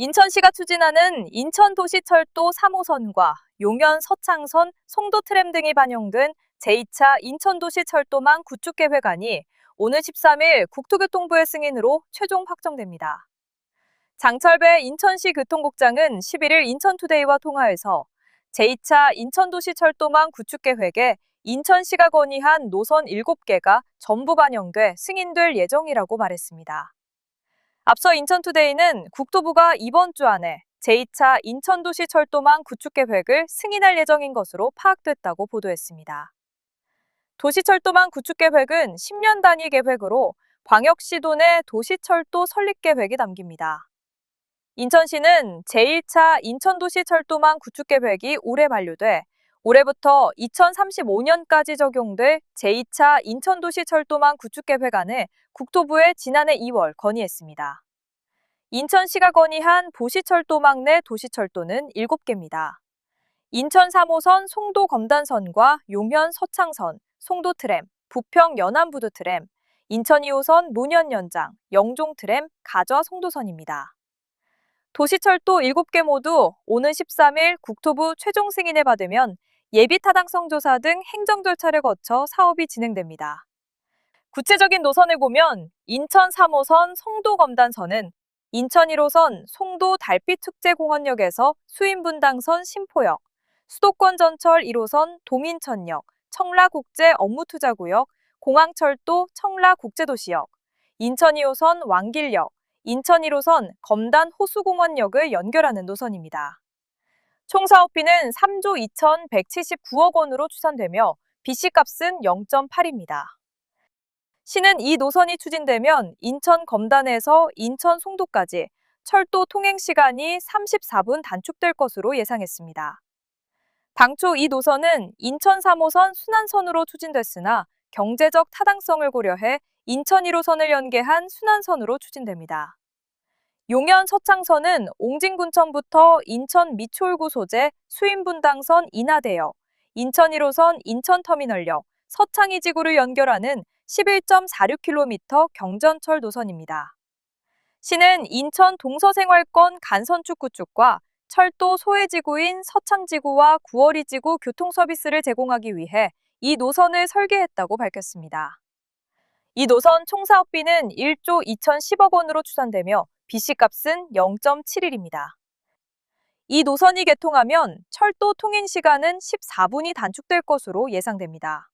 인천시가 추진하는 인천도시철도 3호선과 용현 서창선, 송도 트램 등이 반영된 제2차 인천도시철도망 구축 계획안이 오늘 13일 국토교통부의 승인으로 최종 확정됩니다. 장철배 인천시 교통국장은 11일 인천투데이와 통화에서 제2차 인천도시철도망 구축 계획에 인천시가 건의한 노선 7개가 전부 반영돼 승인될 예정이라고 말했습니다. 앞서 인천투데이는 국토부가 이번 주 안에 제2차 인천도시 철도망 구축 계획을 승인할 예정인 것으로 파악됐다고 보도했습니다. 도시철도망 구축 계획은 10년 단위 계획으로 광역시도 내 도시철도 설립 계획이 담깁니다. 인천시는 제1차 인천도시 철도망 구축 계획이 올해 만료돼 올해부터 2035년까지 적용될 제2차 인천도시 철도망 구축 계획 안을 국토부에 지난해 2월 건의했습니다. 인천시가 건의한 도시철도망 내 도시철도는 7개입니다. 인천 3호선 송도 검단선과 용현 서창선, 송도 트램, 부평 연안부두 트램, 인천 2호선 노년 연장, 영종 트램, 가좌 송도선입니다. 도시철도 7개 모두 오는 13일 국토부 최종 승인을 받으면 예비 타당성 조사 등 행정 절차를 거쳐 사업이 진행됩니다. 구체적인 노선을 보면 인천 3호선 송도 검단선은 인천 1호선 송도 달빛축제공원역에서 수인분당선 신포역, 수도권 전철 1호선 동인천역, 청라국제 업무투자구역, 공항철도 청라국제도시역, 인천 2호선 왕길역, 인천 1호선 검단 호수공원역을 연결하는 노선입니다. 총 사업비는 3조 2,179억 원으로 추산되며 BC값은 0.8입니다. 시는 이 노선이 추진되면 인천 검단에서 인천 송도까지 철도 통행 시간이 34분 단축될 것으로 예상했습니다. 당초 이 노선은 인천 3호선 순환선으로 추진됐으나 경제적 타당성을 고려해 인천 1호선을 연계한 순환선으로 추진됩니다. 용현 서창선은 옹진군천부터 인천 미추홀구 소재 수인분당선 인하대역, 인천 1호선 인천터미널역, 서창이 지구를 연결하는 11.46km 경전철 노선입니다. 시는 인천 동서생활권 간선축 구축과 철도 소외지구인 서창지구와 구월이지구 교통서비스를 제공하기 위해 이 노선을 설계했다고 밝혔습니다. 이 노선 총사업비는 1조 2,010억 원으로 추산되며 BC값은 0.71입니다. 이 노선이 개통하면 철도 통행 시간은 14분이 단축될 것으로 예상됩니다.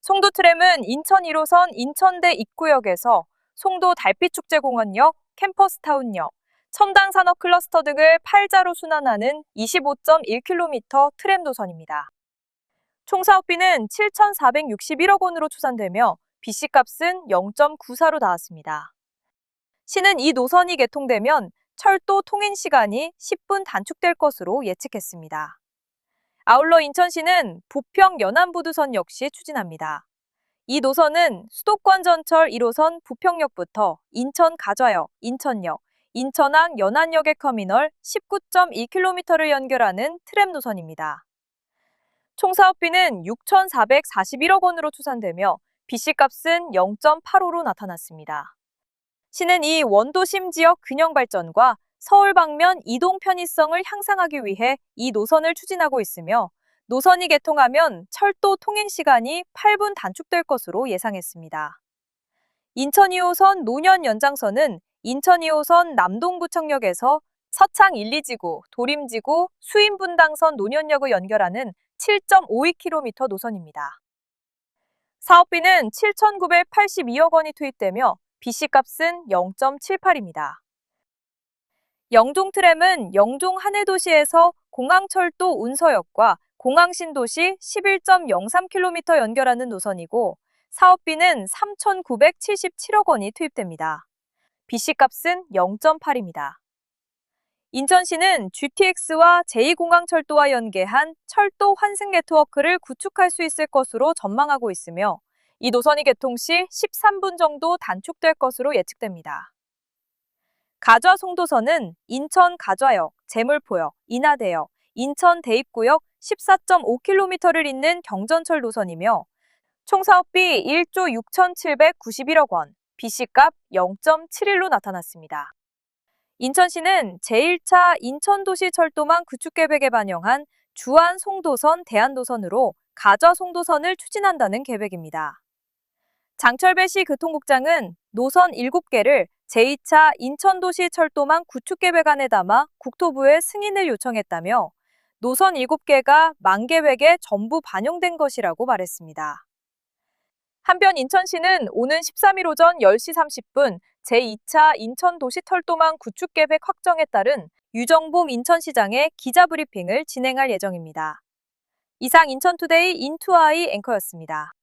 송도 트램은 인천 1호선 인천대 입구역에서 송도 달빛축제공원역, 캠퍼스타운역, 첨단산업 클러스터 등을 팔자로 순환하는 25.1km 트램 노선입니다. 총 사업비는 7,461억 원으로 추산되며 BC값은 0.94로 나왔습니다. 시는 이 노선이 개통되면 철도 통행 시간이 10분 단축될 것으로 예측했습니다. 아울러 인천시는 부평 연안부두선 역시 추진합니다. 이 노선은 수도권 전철 1호선 부평역부터 인천 가좌역, 인천역, 인천항 연안역의 터미널 19.2km를 연결하는 트램 노선입니다. 총 사업비는 6,441억 원으로 추산되며 BC값은 0.85로 나타났습니다. 시는 이 원도심 지역 균형 발전과 서울 방면 이동 편의성을 향상하기 위해 이 노선을 추진하고 있으며 노선이 개통하면 철도 통행 시간이 8분 단축될 것으로 예상했습니다. 인천 2호선 노년 연장선은 인천 2호선 남동구청역에서 서창 1, 2지구, 도림지구, 수인분당선 노년역을 연결하는 7.52km 노선입니다. 사업비는 7,982억 원이 투입되며 BC값은 0.78입니다. 영종 트램은 영종 하늘도시에서 공항철도 운서역과 공항신도시 11.03km 연결하는 노선이고 사업비는 3,977억 원이 투입됩니다. BC값은 0.8입니다. 인천시는 GTX와 제2공항철도와 연계한 철도 환승 네트워크를 구축할 수 있을 것으로 전망하고 있으며 이 노선이 개통 시 13분 정도 단축될 것으로 예측됩니다. 가좌 송도선은 인천 가좌역, 제물포역, 인하대역, 인천 대입구역 14.5km를 잇는 경전철 노선이며 총 사업비 1조 6,791억 원, BC값 0.71로 나타났습니다. 인천시는 제1차 인천도시철도망 구축계획에 반영한 주안 송도선 대안도선으로 가좌 송도선을 추진한다는 계획입니다. 장철배 시 교통국장은 노선 7개를 제2차 인천도시 철도망 구축 계획안에 담아 국토부에 승인을 요청했다며 노선 7개가 만계획에 전부 반영된 것이라고 말했습니다. 한편 인천시는 오는 13일 오전 10시 30분 제2차 인천도시철도망 구축계획 확정에 따른 유정봉 인천시장의 기자브리핑을 진행할 예정입니다. 이상 인천투데이 인투아이 앵커였습니다.